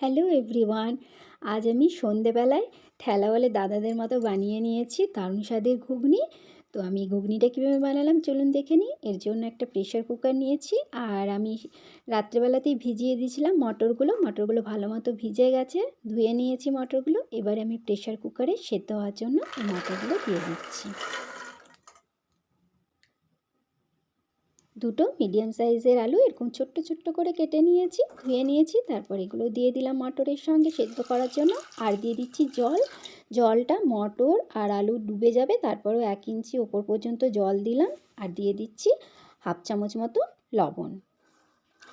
Hello everyone আজ আমি সন্ধেবেলায় ঠেলাওয়ালে দাদাদের মতো বানিয়ে নিয়েছি দারুণ স্বাদের ঘুগনি। তো আমি ঘুগনিটা কীভাবে বানালাম চলুন দেখে নিই। এর জন্য একটা প্রেশার কুকার নিয়েছি আর আমি রাত্রেবেলাতেই ভিজিয়ে দিয়েছিলাম মটরগুলো। মটরগুলো ভালো মতো ভিজে গেছে। ধুয়ে নিয়েছি মটরগুলো। এবারে আমি প্রেশার কুকারে সেদ্ধ হওয়ার জন্য এই মটরগুলো দিয়ে দিচ্ছি। দুটো মিডিয়াম সাইজের আলু এরকম ছোট্ট ছোট্ট করে কেটে নিয়েছি, ধুয়ে নিয়েছি, তারপর এগুলো দিয়ে দিলাম মটরের সঙ্গে সেদ্ধ করার জন্য। আর দিয়ে দিচ্ছি জল। জলটা মটর আর আলু ডুবে যাবে, তারপরও এক ইঞ্চি ওপর পর্যন্ত জল দিলাম। আর দিয়ে দিচ্ছি হাফ চামচ মতো লবণ।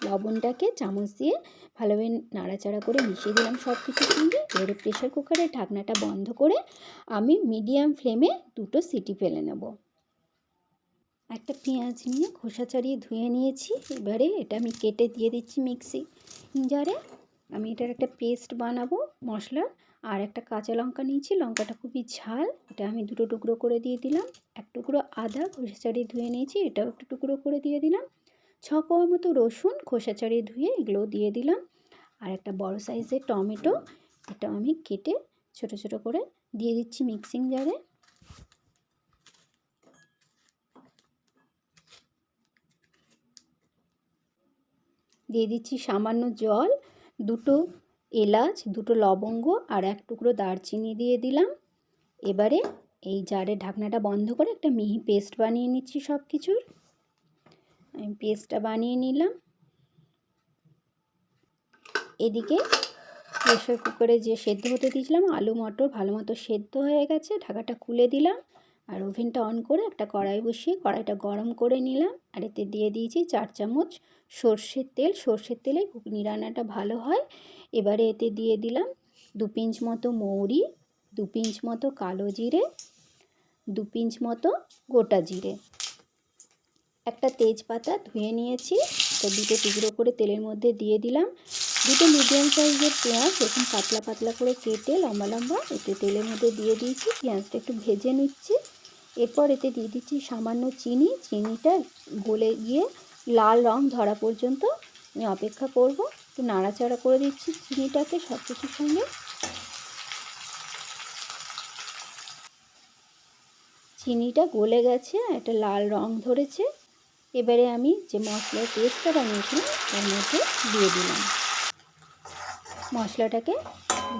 লবণটাকে চামচ দিয়ে ভালোভাবে নাড়াচাড়া করে মিশিয়ে দিলাম সব কিছুর সঙ্গে। এবারে প্রেশার কুকারের ঢাকনাটা বন্ধ করে আমি মিডিয়াম ফ্লেমে দুটো সিটি ফেলে নেব। একটা পেঁয়াজ নিয়ে খোসা ছাড়িয়ে ধুয়ে নিয়েছি। এবারে এটা আমি কেটে দিয়ে দিচ্ছি মিক্সি জারে। আমি এটার একটা পেস্ট বানাবো মশলা আর একটা কাঁচা লঙ্কা নিয়েছি, লঙ্কাটা খুবই ঝাল। এটা আমি দুটো টুকরো করে দিয়ে দিলাম। এক টুকরো আদা খোসা ছাড়িয়ে ধুয়ে নিয়েছি, এটাও একটু টুকরো করে দিয়ে দিলাম। ছ কোয়া মতো রসুন খোসা ছাড়িয়ে ধুয়ে এগুলো দিয়ে দিলাম। আর একটা বড় সাইজের টমেটো এটা আমি কেটে ছোট ছোট করে দিয়ে দিচ্ছি মিক্সিং জারে। দিয়ে দিচ্ছি সামান্য জল, দুটো এলাচ, দুটো লবঙ্গ আর এক টুকরো দারচিনি দিয়ে দিলাম। এবারে এই জারের ঢাকনাটা বন্ধ করে একটা মিহি পেস্ট বানিয়ে নিচ্ছি সব কিছুর আমি পেস্টটা বানিয়ে নিলাম। এদিকে প্রেশার কুকারে যে সেদ্ধ হতে দিয়েছিলাম, আলু, মটর ভালো মতো সেদ্ধ হয়ে গেছে, ঢাকাটা খুলে দিলাম। আর ওভেনটা অন করে একটা কড়াই বসিয়ে কড়াইটা গরম করে নিলাম। আর এতে দিয়ে দিয়েছি চার চামচ সর্ষের তেল। সর্ষের তেলে ঘুগনি রান্নাটা ভালো হয়। এবারে এতে দিয়ে দিলাম দু পিঞ্চ মতো মৌরি, দু পিঞ্চ মতো কালো জিরে, দু পিঞ্চ মতো গোটা জিরে। একটা তেজপাতা ধুয়ে নিয়েছি। তো দুটো টুকরো করে তেলের মধ্যে দিয়ে দিলাম। দুটো মিডিয়াম সাইজের পেঁয়াজ এরকম পাতলা পাতলা করে কেটে লম্বা লম্বা এতে তেলের মধ্যে দিয়ে দিয়েছি। পেঁয়াজটা একটু ভেজে নিচ্ছি। এরপর এতে দিয়ে দিচ্ছি সামান্য চিনি। চিনিটা গলে গিয়ে লাল রং ধরা পর্যন্ত আমি অপেক্ষা করব। একটু নাড়াচাড়া করে দিচ্ছি চিনিটাকে সব কিছুর সঙ্গে। চিনিটা গলে গেছে, একটা লাল রং ধরেছে। এবারে আমি যে মশলার পেস্টটা বানিয়েছিলাম, তার মধ্যে দিয়ে দিলাম। মশলাটাকে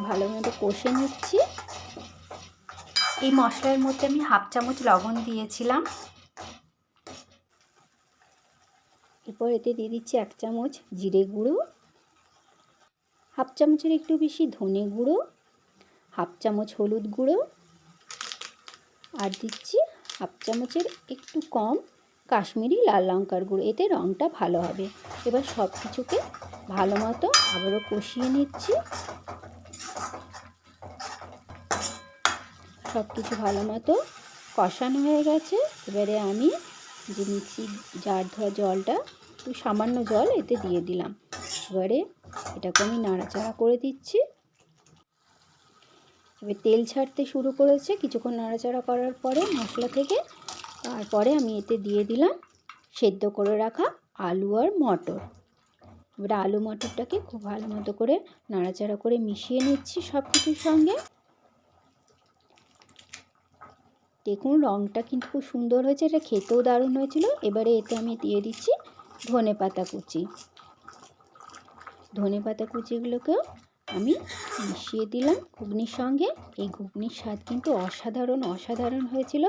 ভালো মতো কষে নিচ্ছি। এই মশলার মধ্যে আমি হাফ চামচ লবণ দিয়েছিলাম। এরপর এতে দিয়ে দিচ্ছি এক চামচ জিরে গুঁড়ো, হাফ চামচের একটু বেশি ধনে গুঁড়ো, হাফ চামচ হলুদ গুঁড়ো, আর দিচ্ছি হাফ চামচের একটু কম কাশ্মীরি লাল লঙ্কার গুঁড়ো। এতে রঙটা ভালো হবে। এবার সব কিছুকে ভালো মতো আবারও কষিয়ে নিচ্ছি। সব কিছু ভালো মতো কষানো হয়ে গেছে। এবারে আমি যে মিক্সি জার ধোয়া জলটা, একটু সামান্য জল এতে দিয়ে দিলাম। এবারে এটাকে আমি নাড়াচাড়া করে দিচ্ছি। এবার তেল ছাড়তে শুরু করেছে, কিছুক্ষণ নাড়াচাড়া করার পরে মশলা থেকে তারপরে আমি এতে দিয়ে দিলাম সেদ্ধ করে রাখা আলু আর মটর। এবার আলু মটরটাকে খুব ভালো মতো করে নাড়াচাড়া করে মিশিয়ে নিচ্ছি সব কিছুর সঙ্গে। দেখুন, রঙটা কিন্তু খুব সুন্দর হয়েছে, এটা খেতেও দারুণ হয়েছিল। এবারে এতে আমি দিয়ে দিচ্ছি ধনে পাতা কুচি। ধনে পাতা কুচিগুলোকেও আমি মিশিয়ে দিলাম ঘুগনির সঙ্গে। এই ঘুগনির স্বাদ কিন্তু অসাধারণ অসাধারণ হয়েছিল।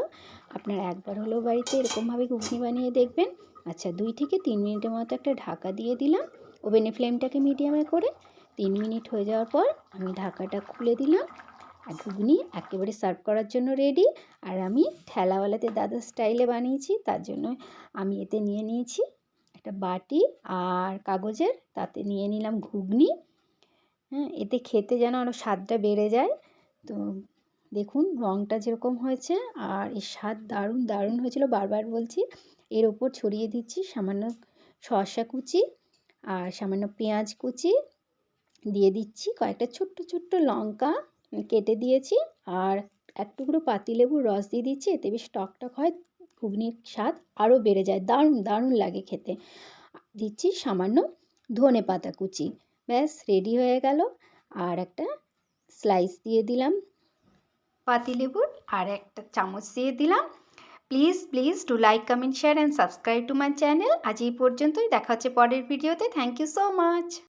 আপনারা একবার হলেও বাড়িতে এরকমভাবে ঘুগনি বানিয়ে দেখবেন। আচ্ছা দুই থেকে তিন মিনিটের মতো একটা ঢাকা দিয়ে দিলাম ওভেনের ফ্লেমটাকে মিডিয়ামে করে। তিন মিনিট হয়ে যাওয়ার পর আমি ঢাকাটা খুলে দিলাম। আর ঘুগনি একেবারে সার্ভ করার জন্য রেডি আর আমি ঠেলাওয়ালাতে দাদা স্টাইলে বানিয়েছি, তার জন্য আমি এতে নিয়ে নিয়েছি একটা বাটি আর কাগজের, তাতে নিয়ে নিলাম ঘুগনি। হ্যাঁ এতে খেতে যেন আরও স্বাদটা বেড়ে যায়। তো দেখুন রঙটা যেরকম হয়েছে আর এর স্বাদ দারুণ দারুণ হয়েছিল। বারবার বলছি, এর ওপর ছড়িয়ে দিচ্ছি সামান্য শসা কুচি আর সামান্য পেঁয়াজ কুচি, দিয়ে দিচ্ছি কয়েকটা ছোট্ট ছোট্ট লঙ্কা কেটে দিয়েছি। আর এক টুকরো পাতিলেবুর রস দিয়ে দিচ্ছি, এতে বেশ টক টক হয়, ঘুগনির স্বাদ আরও বেড়ে যায়। দারুণ দারুণ লাগে খেতে। দিচ্ছি সামান্য ধনে পাতা কুচি। ব্যাস রেডি হয়ে গেল। আর একটা স্লাইস দিয়ে দিলাম। পাতিলেবুর আর একটা চামচ দিয়ে দিলাম। Please please to like comment share and subscribe to my channel আজ এই পর্যন্তই। দেখা হচ্ছে পরের ভিডিওতে থ্যাংক ইউ সো মাচ